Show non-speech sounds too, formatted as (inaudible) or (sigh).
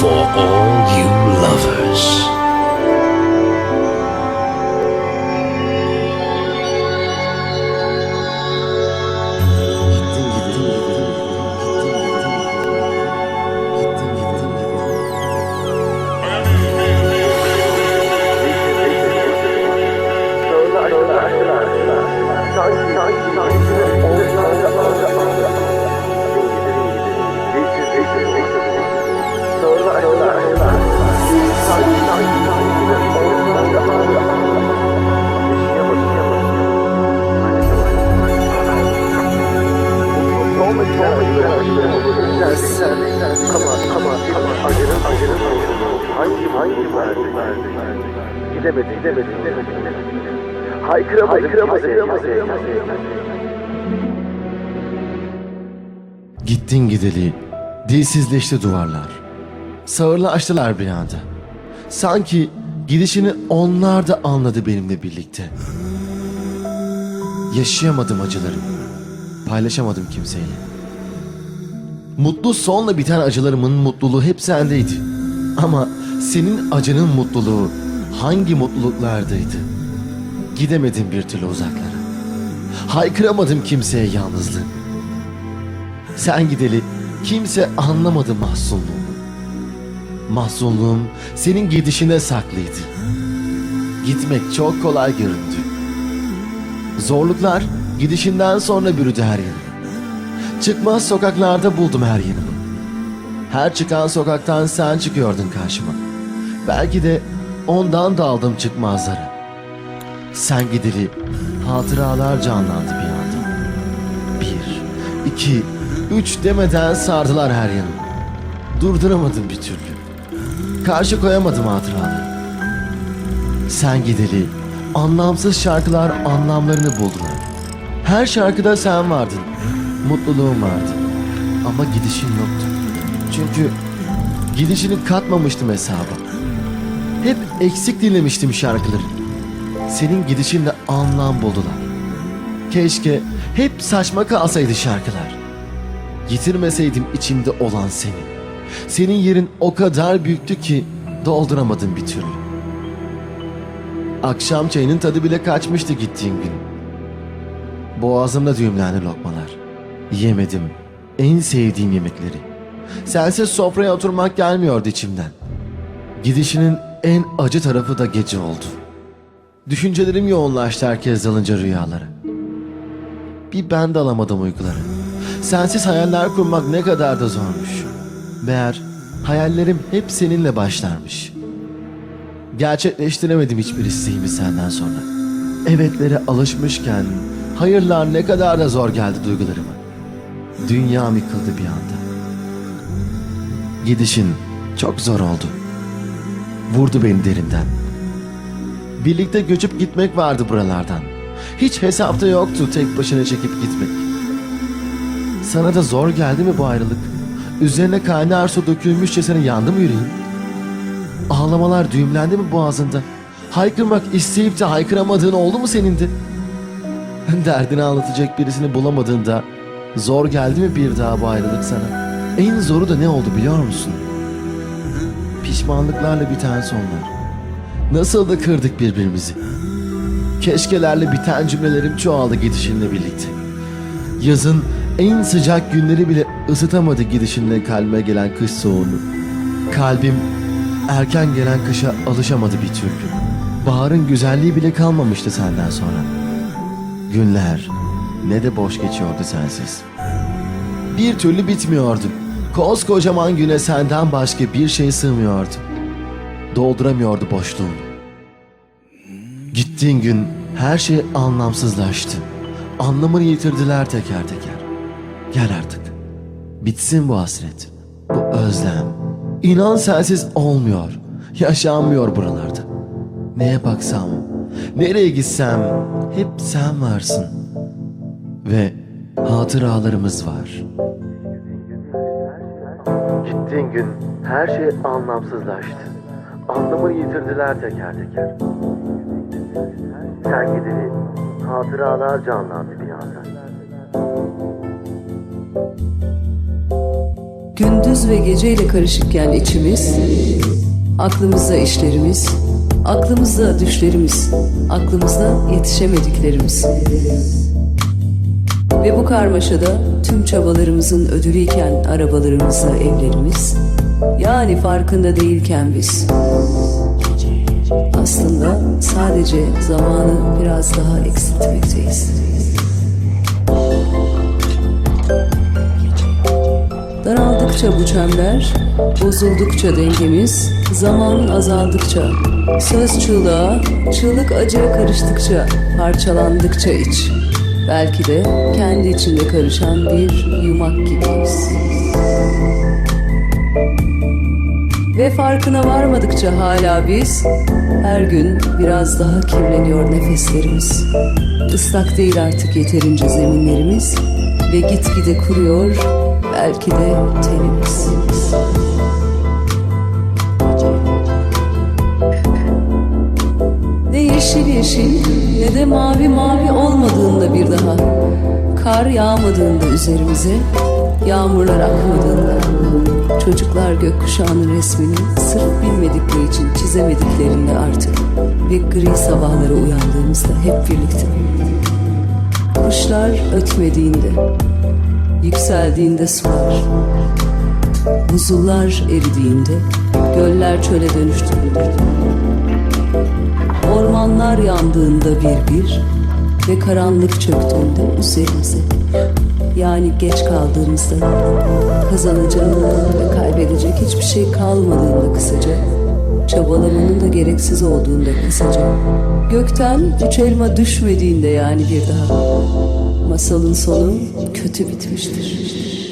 for all you lovers. Nice, nice, nice, nice. Gidemedi, gidemedi, gidemedi. Haykıramadı, haykıramadı. Gittin gideli, dilsizleşti duvarlar. Sağırlaştılar bir anda. Sanki gidişini onlar da anladı benimle birlikte. Yaşayamadım acılarımı. Paylaşamadım kimseyle. Mutlu sonla biten acılarımın mutluluğu hep sendeydi. Ama senin acının mutluluğu hangi mutluluklardaydı? Gidemedim bir türlü uzaklara. Haykıramadım kimseye yalnızlığı. Sen gideli kimse anlamadı mahzunluğumu. Mahzunluğum senin gidişine saklıydı. Gitmek çok kolay göründü. Zorluklar gidişinden sonra bürüdü her yanımı. Çıkmaz sokaklarda buldum her yanımı. Her çıkan sokaktan sen çıkıyordun karşıma. Belki de ondan daldım çıkmazlara. Sen gideli hatıralar canlandı bir anda. Bir, iki, üç demeden sardılar her yanımı. Durduramadım bir türlü. Karşı koyamadım hatıraları. Sen gideli anlamsız şarkılar anlamlarını buldular. Her şarkıda sen vardın. Mutluluğum vardı. Ama gidişin yoktu. Çünkü gidişini katmamıştım hesaba. Hep eksik dinlemiştim şarkıları. Senin gidişinle anlam buldular. Keşke hep saçma kalsaydı şarkılar. Yitirmeseydim içimde olan seni. Senin yerin o kadar büyüktü ki dolduramadım bir türlü. Akşam çayının tadı bile kaçmıştı gittiğin gün. Boğazımda düğümlendi lokmalar. Yemedim en sevdiğim yemekleri. Sensiz sofraya oturmak gelmiyordu içimden. Gidişinin en acı tarafı da gece oldu. Düşüncelerim yoğunlaştı herkes dalınca rüyalara. Bir ben de alamadım uykuları. Sensiz hayaller kurmak ne kadar da zormuş. Meğer hayallerim hep seninle başlarmış. Gerçekleştiremedim hiçbir isteğimi senden sonra. Evetlere alışmışken hayırlar ne kadar da zor geldi duygularıma. Dünyam yıkıldı bir anda. Gidişin çok zor oldu. Vurdu beni derinden. Birlikte göçüp gitmek vardı buralardan. Hiç hesapta yoktu tek başına çekip gitmek. Sana da zor geldi mi bu ayrılık? Üzerine kaynar su dökülmüşçesine yandı mı yüreğin? Ağlamalar düğümlendi mi boğazında? Haykırmak isteyip de haykıramadığın oldu mu senin de? (laughs) Derdini anlatacak birisini bulamadığında zor geldi mi bir daha bu ayrılık sana? En zoru da ne oldu biliyor musun? Pişmanlıklarla biten sonlar. Nasıl da kırdık birbirimizi. Keşkelerle biten cümlelerim çoğaldı gidişinle birlikte. Yazın en sıcak günleri bile ısıtamadı gidişinle kalbime gelen kış soğuğunu. Kalbim erken gelen kışa alışamadı bir türlü. Baharın güzelliği bile kalmamıştı senden sonra. Günler ne de boş geçiyordu sensiz. Bir türlü bitmiyordu. Koskocaman güne senden başka bir şey sığmıyordu. Dolduramıyordu boşluğunu. Gittiğin gün her şey anlamsızlaştı. Anlamını yitirdiler teker teker. Gel artık. Bitsin bu hasret. Bu özlem. İnan sensiz olmuyor. Yaşanmıyor buralarda. Neye baksam, nereye gitsem hep sen varsın. Ve hatıralarımız var. Gittiğin gün her şey anlamsızlaştı. Anlamını yitirdiler teker teker. Sen gideli hatıralar canlandı bir anda. Gündüz ve geceyle karışıkken içimiz, aklımızda işlerimiz, aklımızda düşlerimiz, aklımızda yetişemediklerimiz. Ve bu karmaşada tüm çabalarımızın ödülüyken arabalarımızla evlerimiz, yani farkında değilken biz. Aslında sadece zamanı biraz daha eksiltmekteyiz. Daraldıkça bu çember, bozuldukça dengemiz, zaman azaldıkça, söz çığlığa, çığlık acıya karıştıkça, parçalandıkça iç. Belki de kendi içinde karışan bir yumak gibiyiz. Ve farkına varmadıkça hala biz her gün biraz daha kirleniyor nefeslerimiz. Islak değil artık yeterince zeminlerimiz ve gitgide kuruyor belki de tenimiz. Ne yeşil yeşil ne de mavi mavi olmadığında bir daha. Kar yağmadığında üzerimize Yağmurlar akmadığında. Çocuklar gökkuşağının resmini Sırf bilmedikleri için çizemediklerinde artık Ve gri sabahlara uyandığımızda hep birlikte. Kuşlar ötmediğinde Yükseldiğinde sular. Buzullar eridiğinde Göller çöle dönüştüğünde Ormanlar yandığında bir bir ve karanlık çöktüğünde üzerimize. Yani geç kaldığımızda kazanacak ve kaybedecek hiçbir şey kalmadığında kısaca, çabalamanın da gereksiz olduğunda kısaca, gökten üç elma düşmediğinde yani bir daha, masalın sonu kötü bitmiştir.